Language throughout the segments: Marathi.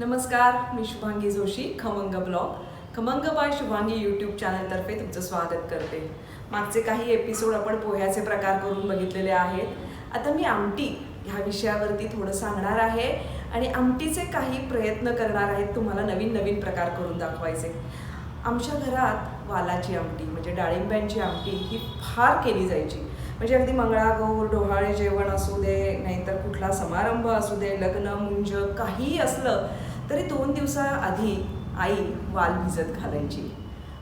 नमस्कार मी शुभांगी जोशी खमंग ब्लॉग. खमंग बाय शुभांगी यूट्यूब चॅनलतर्फे तुमचं स्वागत करते. मागचे काही एपिसोड आपण पोह्याचे प्रकार करून बघितलेले आहेत. आता मी आमटी ह्या विषयावरती थोडं सांगणार आहे आणि आमटीचे काही प्रयत्न करणार आहेत तुम्हाला नवीन नवीन प्रकार करून दाखवायचे. आमच्या घरात वालाची आमटी म्हणजे डाळिंब्यांची आमटी ही फार केली जायची. म्हणजे अगदी मंगळागौर डोहाळे जेवण असू दे नाहीतर कुठला समारंभ असू दे लग्न मुंज काहीही असलं तरी दोन दिवसाआधी आई वाल भिजत घालायची.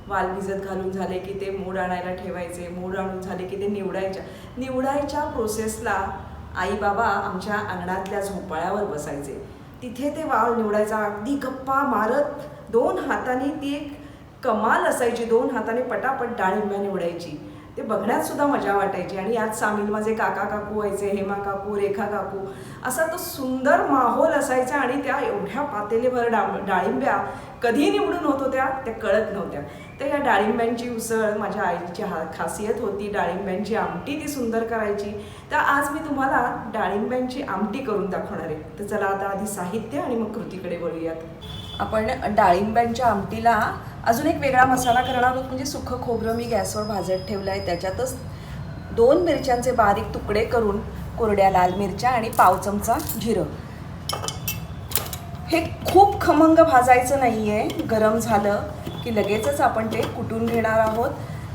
वाल भिजत घालून झाले की ते मोड आणायला ठेवायचे मोड आणून झाले की ते निवडायच्या. निवडायच्या प्रोसेसला आई बाबा आमच्या अंगणातल्या झोपाळ्यावर बसायचे. तिथे ते वाल निवडायचा अगदी गप्पा मारत दोन हाताने ती एक कमाल असायची दोन हाताने पटापट डाळिंब्या निवडायची. ते बघण्यात सुद्धा मजा वाटायची. आणि यात सामील माझे काका काकू व्हायचे हेमा काकू रेखा काकू असा तो सुंदर माहोल असायचा आणि त्या एवढ्या पातेलीभर डा डाळिंब्या कधी निवडून होत होत्या त्या कळत नव्हत्या. तर या डाळिंब्यांची उसळ माझ्या आईची हा खासियत होती डाळिंब्यांची आमटी ती सुंदर करायची. तर आज मी तुम्हाला डाळिंब्यांची आमटी करून दाखवणार आहे. तर चला आता आधी साहित्य आणि मग कृतीकडे वळूयात. आपण डाळिंब्यांच्या आमटीला अजून एक वेगळा मसाला करणार आहोत म्हणजे सुखं खोबरं मी गॅसवर भाजत ठेवलं आहे त्याच्यातच दोन मिरच्यांचे बारीक तुकडे करून कोरड्या लाल मिरच्या आणि पाव चमचा जिरं. हे खूप खमंग भाजायचं नाही आहे गरम झालं की लगेचच आपण ते कुटून घेणार आहोत.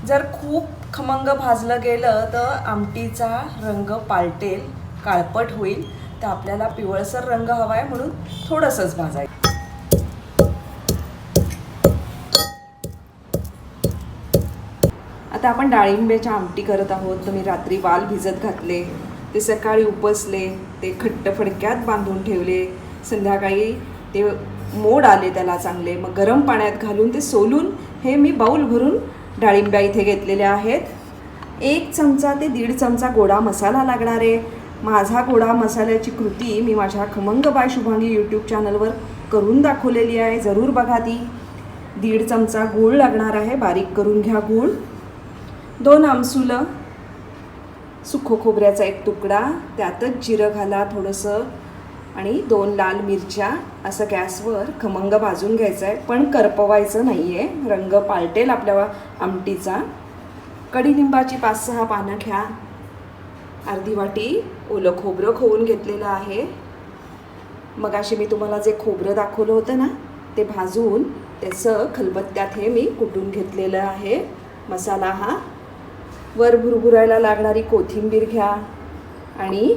जर खूप खमंग भाजलं गेलं तर आमटीचा रंग पालटेल काळपट होईल. तर आपल्याला पिवळसर रंग हवा आहे म्हणून थोडंसंच भाजायचं. आता आपण डाळिंब्याच्या आमटी करत आहोत. तर मी रात्री वाल भिजत घातले ते सकाळी उपसले ते खट्ट फडक्यात बांधून ठेवले संध्याकाळी ते मोड आले त्याला चांगले. मग गरम पाण्यात घालून ते सोलून हे मी बाऊल भरून डाळिंब्या इथे घेतलेल्या आहेत. एक चमचा ते दीड चमचा गोडा मसाला लागणार आहे. माझा गोडा मसाल्याची कृती मी माझ्या खमंग बाय शुभांगी यूट्यूब चॅनलवर करून दाखवलेली आहे. जरूर बघा ती. दीड चमचा गूळ लागणार आहे. बारीक करून घ्या गूळ. दोन आमसुलं सुखो खोबऱ्याचा एक तुकडा त्यातच जिरं घाला थोडंसं. आणि दोन लाल मिरच्या असं गॅसवर खमंग भाजून घ्यायचं आहे. पण करपवायचं नाही आहे रंग पालटेल आपल्या आमटीचा. कडीलिंबाची पाच सहा पानं घ्या. अर्धी वाटी ओलं खोबरं खोवून घेतलेलं आहे. मग अशी मी तुम्हाला जे खोबरं दाखवलं होतं ना ते भाजून त्याचं खलबत्त्यात हे मी कुटून घेतलेलं आहे. मसाला हा. वर भुरभुरायला लागणारी कोथिंबीर घ्या. आणि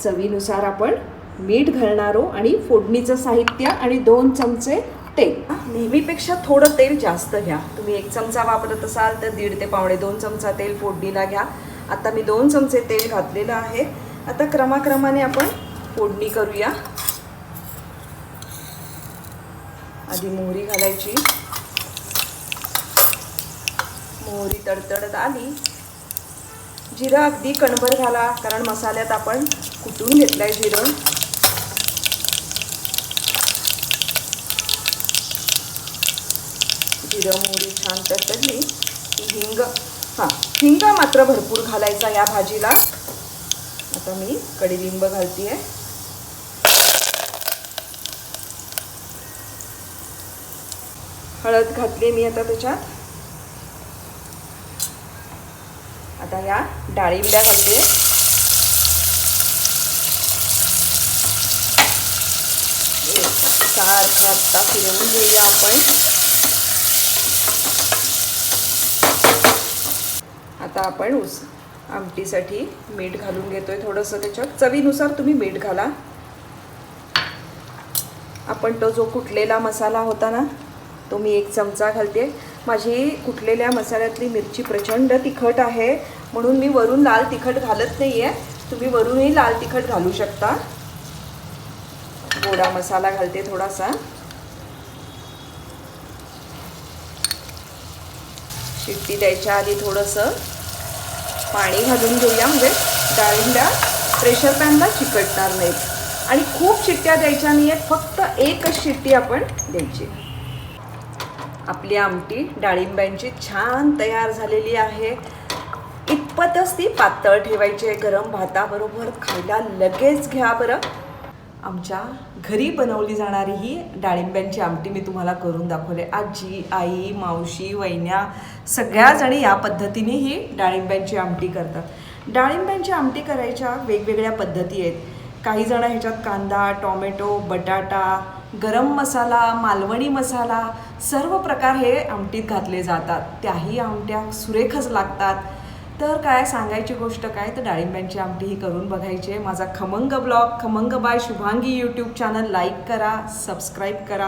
चवीनुसार आपण मीठ घालणारो आणि फोडणीचं साहित्य आणि दोन चमचे तेल. नेहमीपेक्षा थोडं तेल जास्त घ्या. तुम्ही एक चमचा वापरत असाल तर दीड ते पावणे दोन चमचा तेल फोडणीला घ्या. आता मी दोन चमचे तेल घातलेलं आहे. आता क्रमाक्रमाने आपण फोडणी करूया. आधी मोहरी घालायची. मोहरी तडतडत आली. जिरं अगदी कणभर घाला कारण मसाल्यात आपण कुटून घेतलं आहे जिरं. जिरं मोहरी छान तडतडली की हिंग हां हिंग मात्र भरपूर घालायचा या भाजीला. आता मी कडीलिंब घालतीये. हळद घातली मी आता त्याच्यात. आता या डाळिंब्या घालते सारखं आत्ता फिरवून घेऊया आपण आता आपण उस आमटीसाठी मीठ घालून घेतो आहे थोडंसं त्याच्यात चवीनुसार तुम्ही मीठ घाला. आपण तो जो कुटलेला मसाला होता ना तो मी एक चमचा घालते. माझी कुटलेल्या मसाल्यातली मिरची प्रचंड तिखट आहे म्हणून मी वरून लाल तिखट घालत नाही आहे तुम्ही वरूनही लाल तिखट घालू शकता. गोडा मसाला घालते थोडासा. शिट्टी द्यायच्या आधी थोडंसं. पाणी घालून घेऊया. म्हणजे डाळिंब्या प्रेशर पॅनला चिकटणार नाहीत. आणि खूप शिट्ट्या द्यायच्या नाही आहेत फक्त एकच शिट्टी आपण द्यायची. आपली आमटी डाळिंब्यांची छान तयार झालेली आहे. इतपतच ती पातळ ठेवायची आहे. गरम भाताबरोबर खायला लगेच घ्या बरं. आमच्या घरी बनवली जाणारी ही डाळिंब्यांची आमटी मी तुम्हाला करून दाखवले. आजी आई मावशी वहिन्या सगळ्याजणी या पद्धतीने ही डाळिंब्यांची आमटी करतात. डाळिंब्यांची आमटी करायच्या वेगवेगळ्या पद्धती आहेत. काही जण ह्याच्यात कांदा टोमॅटो बटाटा गरम मसाला मालवणी मसाला सर्व प्रकार हे आमटीत घातले जातात. त्याही आमट्या सुरेखच लागतात. तर काय सांगायची गोष्ट काय? तर डाळिंब्यांची आमटी ही करून बघायची आहे. माझा खमंग ब्लॉग खमंग by Shubhangi YouTube channel like करा सबस्क्राईब करा.